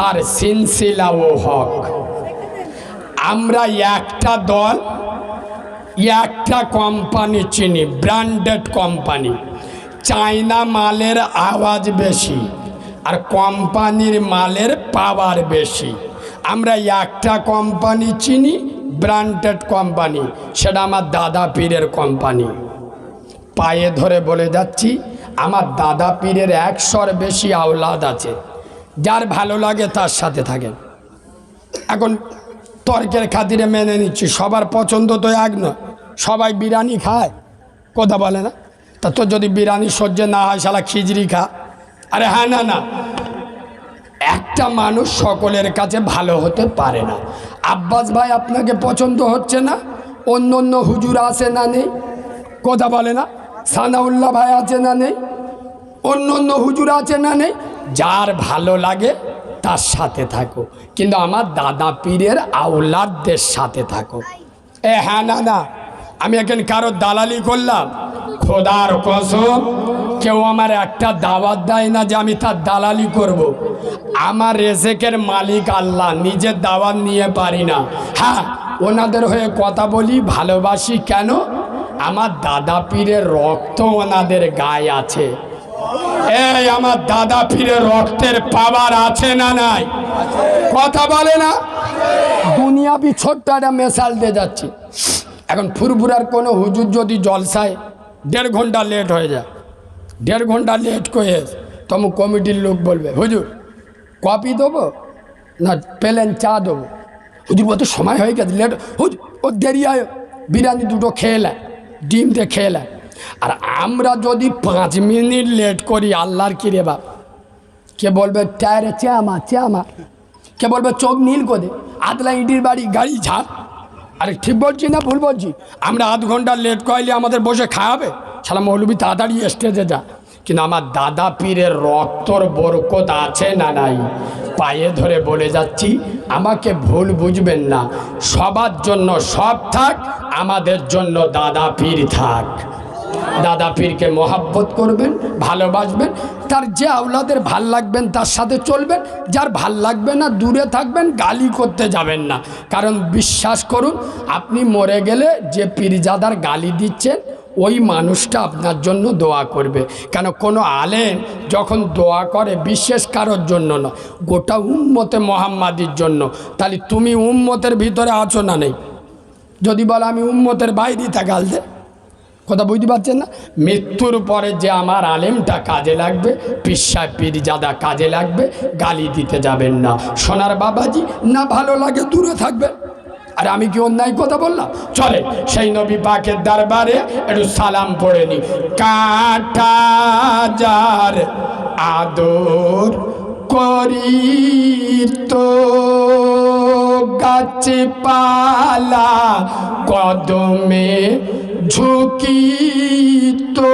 তার সিনসিলা ও হক। আমরা একটা দল, একটা কোম্পানি চিনি, ব্র্যান্ডেড কোম্পানি। চায়না মালের আওয়াজ বেশি আর কোম্পানির মালের পাওয়ার বেশি। আমরা একটা কোম্পানি চিনি, ব্র্যান্ডেড কোম্পানি, সেটা আমার দাদা পীরের কোম্পানি। পায়ে ধরে বলে যাচ্ছি, আমার দাদা পীরের একশোর বেশি আওলাদ আছে। যার ভালো লাগে তার সাথে থাকেন এখন তর্কের খাতিরে মেনে নিচ্ছি, সবার পছন্দ তো এক নয় সবাই বিরিয়ানি খায়, কথা বলে না। তা তোর যদি বিরিয়ানি সহ্য না হয়, শালা খিচড়ি খা। আরে হ্যাঁ না না। একটা মানুষ সকলের কাছে ভালো হতে পারে না। আব্বাস ভাই আপনাকে পছন্দ হচ্ছে না? অন্য অন্য হুজুর আছে না নেই? কথা বলে না? সানাউল্লাহ ভাই আছে না নেই? অন্য অন্য হুজুর আছে না নেই? যার ভালো লাগে তার সাথে থাকো। কিন্তু আমার দাদা পীরের আউলাদদের সাথে থাকো। এ হ্যাঁ না না, আমি এখন কারোর দালালি করলাম। খোদার কসম, কেউ আমার একটা দাওয়াত দেয় না যে আমি তার দালালি করব। আমার রেজেকের মালিক আল্লাহ, নিজের দাওয়াত নিয়ে পারি না। হ্যাঁ ওনাদের হয়ে কথা বলি, ভালোবাসি কেন? আমার দাদা পীরের রক্ত ওনাদের গায়ে আছে। এই আমার দাদা ফিরে রক্তের পাওয়ার আছে না নাই? কথা বলে না? দুনিয়াবি ছোট্ট একটা মেশাল দিয়ে যাচ্ছি। এখন ফুরফুরার কোনো হুজুর যদি জলসায় দেড় ঘণ্টা লেট হয়ে যায়, দেড় ঘণ্টা লেট করে তখন কমিটির লোক বলবে, হুজুর, কপি দেবো না পেলেন চা দেবো? হুজুর বলতে, সময় হয়ে গেছে, লেট, হুজুর, ও দেরি হয়, বিরিয়ানি দুটো খেয়ে নেয় ডিম দিয়ে খেয়ে আর আমরা যদি পাঁচ মিনিট লেট করি, আল্লাহর কি রে বাপ? কে বলবে টায়ারে চ্যামা চ্যামা কে বলবে, চোখ নীল করে আদলা ইটির বাড়ি, গাড়ি ঝাড় আরে ঠিক বলছি না ভুল বলছি? আমরা আধ ঘণ্টা লেট করলে আমাদের বসে খাওয়াবে? সালা মৌলবি, তাড়াতাড়ি স্টেজে যা। কিন্তু আমার দাদা পীরের রক্তর বরকত আছে না নাই? পায়ে ধরে বলে যাচ্ছি, আমাকে ভুল বুঝবেন না। সবার জন্য সব থাক, আমাদের জন্য দাদা পীর থাক। দাদা পীরকে মহাব্বত করবেন, ভালোবাসবেন, তার যে আওলাদের ভালো লাগবেন তার সাথে চলবেন, যার ভালো লাগবে না দূরে থাকবেন, গালি করতে যাবেন না। কারণ বিশ্বাস করুন, আপনি মরে গেলে যে পীরজাদার গালি দিচ্ছেন, ওই মানুষটা আপনার জন্য দোয়া করবে। কেন কোনো আলেম যখন দোয়া করে বিশেষ কারোর জন্য না গোটা উম্মতে মোহাম্মাদির জন্য। তাহলে তুমি উম্মতের ভিতরে আছো না নেই? যদি বলো আমি উম্মতের বাইরে থাকাল দে কথা বুঝতে পারছেন না? মৃত্যুর পরে যে আমার আলেমটা কাজে লাগবে পিসা পীরজাদা কাজে লাগবে, গালি দিতে যাবেন না। সোনার বাবাজি, না ভালো লাগে, দূরে থাকবে। আর আমি কি অন্যায় কথা বললাম? চলে, সেই নবী পাকের দরবারে একটু সালাম পড়ে নি। কাটা যার আদর করি তো, গাছে পালা কদমে ঝুঁকি তো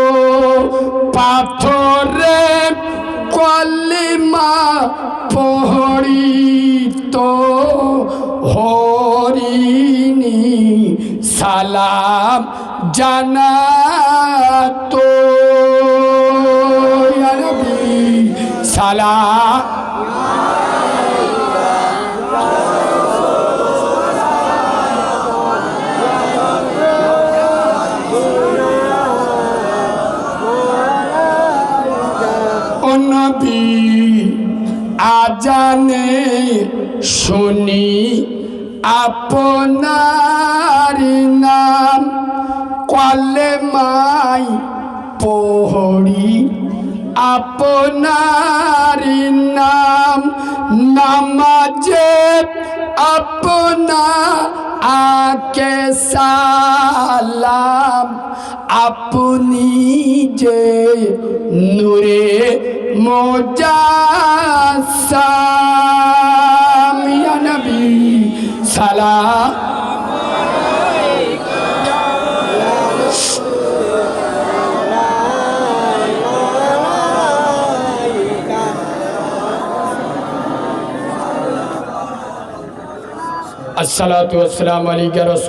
পাথরে কলিমা পহড়ি তো হরিণী সালাম জানা তো ইয়া সালাম নবী আজানে শুনি আপনার নাম কলে মাই পহড়ি আপনার নাম নামাজে আপনা আকে সালাম আপনি যে নূরে মোজাসাম ইয়া নবী সালাম আসসালাতু ওয়াসসালামু আলাইকা রাসূল